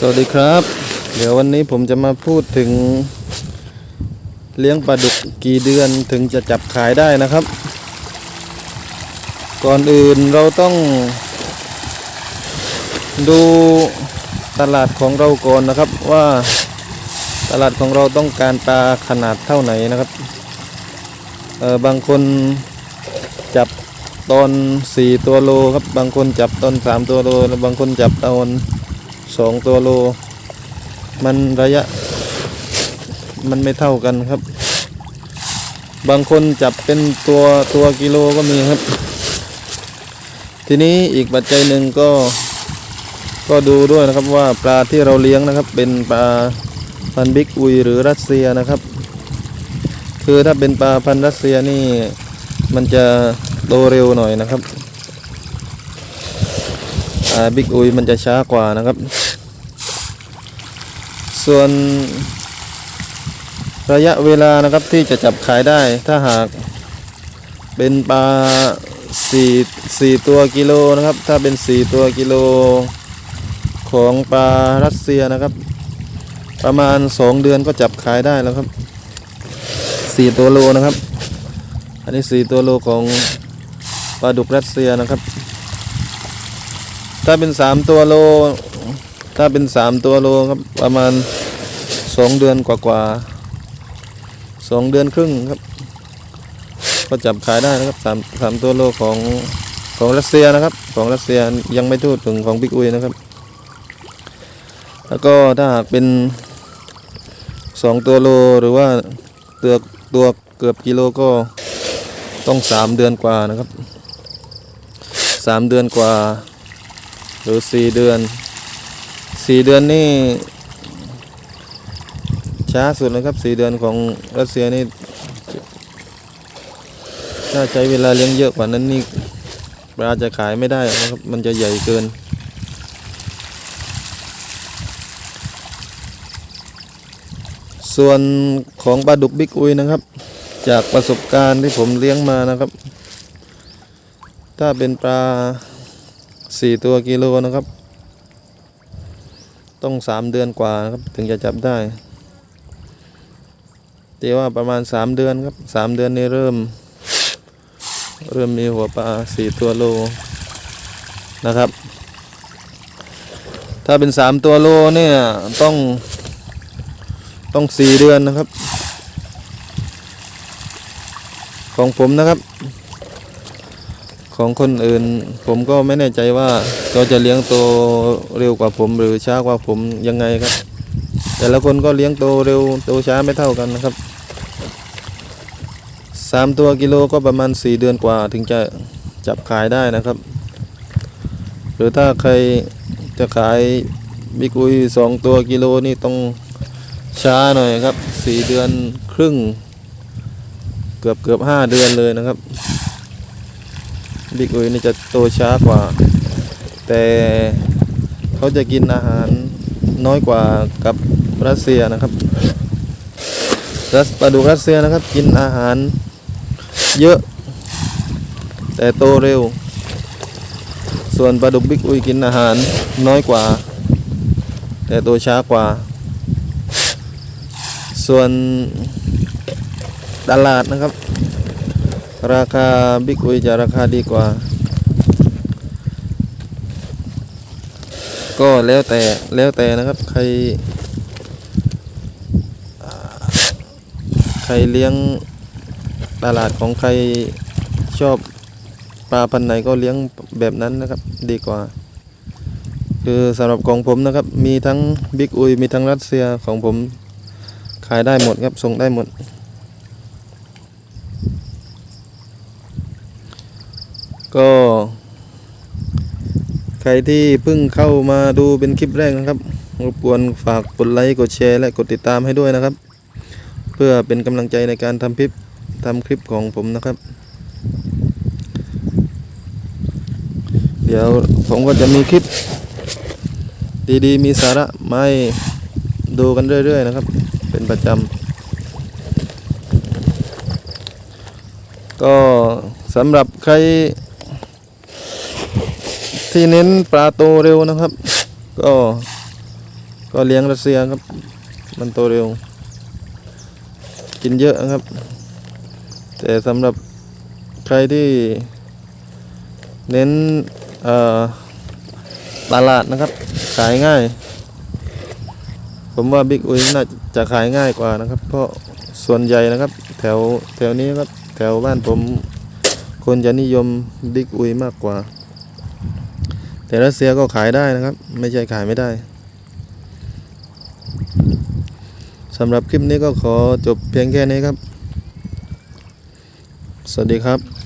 สวัสดีครับ เดี๋ยววันนี้ผมจะมาพูดถึงเลี้ยงปลาดุกกี่เดือนถึงจะจับขายได้นะครับ ก่อนอื่นเราต้อง ดูตลาดของเราก่อนนะครับว่าตลาดของเราต้องการปลาขนาดเท่าไหนนะครับเออบางคนจับตอน 4 ตัวโลครับ บางคนจับตอน 3 ตัวโลแล้วบางคนจับตอน สองตัวโล มันระยะ มันไม่เท่ากันครับ บางคนจับเป็นตัวตัวกิโลก็มีครับ ทีนี้อีกปัจจัยหนึ่งก็ ก็ดูด้วยนะครับว่าปลาที่เราเลี้ยงนะครับ เป็นปลาพันบิ๊กอุยหรือรัสเซียนะครับ คือถ้าเป็นปลาพันรัสเซียนี่มันจะโตเร็วหน่อยนะครับ บิ๊กอุยมันจะช้ากว่านะครับ ส่วนระยะเวลานะครับที่จะจับขายได้ถ้าหากเป็นปลาสี่สี่ตัวกิโลนะครับ ถ้าเป็นสี่ตัวกิโลของปลารัสเซียนะครับ ประมาณสองเดือนก็จับขายได้แล้วครับสี่ตัวโลนะครับ อันนี้สี่ตัวโลของปลาดุกรัสเซียนะครับ ถ้าเป็นสามตัวโล ถ้าเป็นสามตัวโลครับประมาณสองเดือนกว่ากว่าๆสองเดือนครึ่งครับ ก็จับขายได้นะครับสามสามตัวโลของของรัสเซียนะครับ ของรัสเซียยังไม่ทูดถึงของบิ๊กอุยนะครับ แล้วก็ถ้าหากเป็นสองตัวโลหรือว่าตัวตัวเกือบกิโลก็ต้องสามเดือนกว่านะครับสามเดือนกว่า หรือสี่เดือนสี่เดือนนี่ช้าสุดนะครับสี่เดือนของรัสเซียนี่ถ้าใช้เวลาเลี้ยงเยอะกว่านั้นนี่ปลาจะขายไม่ได้นะครับมันจะใหญ่เกิน ส่วนของปลาดุกบิ๊กอุยนะครับ จากประสบการณ์ที่ผมเลี้ยงมานะครับ ถ้าเป็นปลา สี่ตัวกิโลนะครับ ต้องสามเดือนกว่าครับถึงจะจับได้ตีว่าประมาณสามเดือนครับสามเดือนนี้เริ่ม เริ่มมีหัวปลาสี่ตัวโลนะครับ ถ้าเป็นสามตัวโลเนี่ยต้องต้องสี่เดือนนะครับ ของผมนะครับ ของคนอื่น ผมก็ไม่แน่ใจว่าเขาจะเลี้ยงโตเร็วกว่าผมหรือช้ากว่าผมยังไงครับ แต่ละคนก็เลี้ยงโตเร็วโตช้าไม่เท่ากันนะครับสามตัวกิโลก็ประมาณสี่เดือนกว่าถึงจะจับขายได้นะครับ หรือถ้าใครจะขายบิ๊กอุยสองตัวกิโลนี่ต้องช้าหน่อยครับสี่เดือนครึ่ง เกือบเกือบห้าเดือนเลยนะครับ บิ๊กอุยนี่จะโตช้ากว่า แต่เขาจะกินอาหารน้อยกว่ากับรัสเซียนะครับรัสปลาดุกรัสเซียนะครับ กินอาหารเยอะ แต่โตเร็ว ส่วนปลาดุกบิ๊กอุยกินอาหารน้อยกว่า แต่โตช้ากว่า ส่วนตลาดนะครับ ราคาบิ๊กอุยจะราคาดีกว่า ก็แล้วแต่แล้วแต่นะครับ ใคร ใครเลี้ยงตลาดของใครชอบปลาพันไหนก็เลี้ยงแบบนั้นนะครับ ดีกว่า คือสำหรับของผมนะครับ มีทั้งบิ๊กอุยมีทั้งรัสเซียของผมขายได้หมดครับส่งได้หมด ก็ ใครที่เพิ่งเข้ามาดูเป็นคลิปแรกนะครับรบกวนฝากกดไลค์กดแชร์และกดติดตามให้ด้วยนะครับ เพื่อเป็นกำลังใจในการทำคลิปทำคลิปของผมนะครับ เดี๋ยวผมก็จะมีคลิป ดีๆ มีสาระไมาให้ดูกันเรื่อย ๆ นะครับ เป็นประจำก็สำหรับใคร ที่เน้นปลาโตเร็วนะครับ ก็ก็เลี้ยงรัสเซียครับ มันโตเร็ว กินเยอะครับ แต่สำหรับใครที่เน้นตลาดนะครับ ขายง่าย ผมว่าบิ๊กอุยน่าจะขายง่ายกว่านะครับ เพราะส่วนใหญ่นะครับ แถวแถวนี้ครับ แถวบ้านผมคนจะนิยมบิ๊กอุยมากกว่า แต่รัสเซียก็ขายได้นะครับ ไม่ใช่ขายไม่ได้สำหรับคลิปนี้ก็ขอจบเพียงแค่นี้ครับ สวัสดีครับ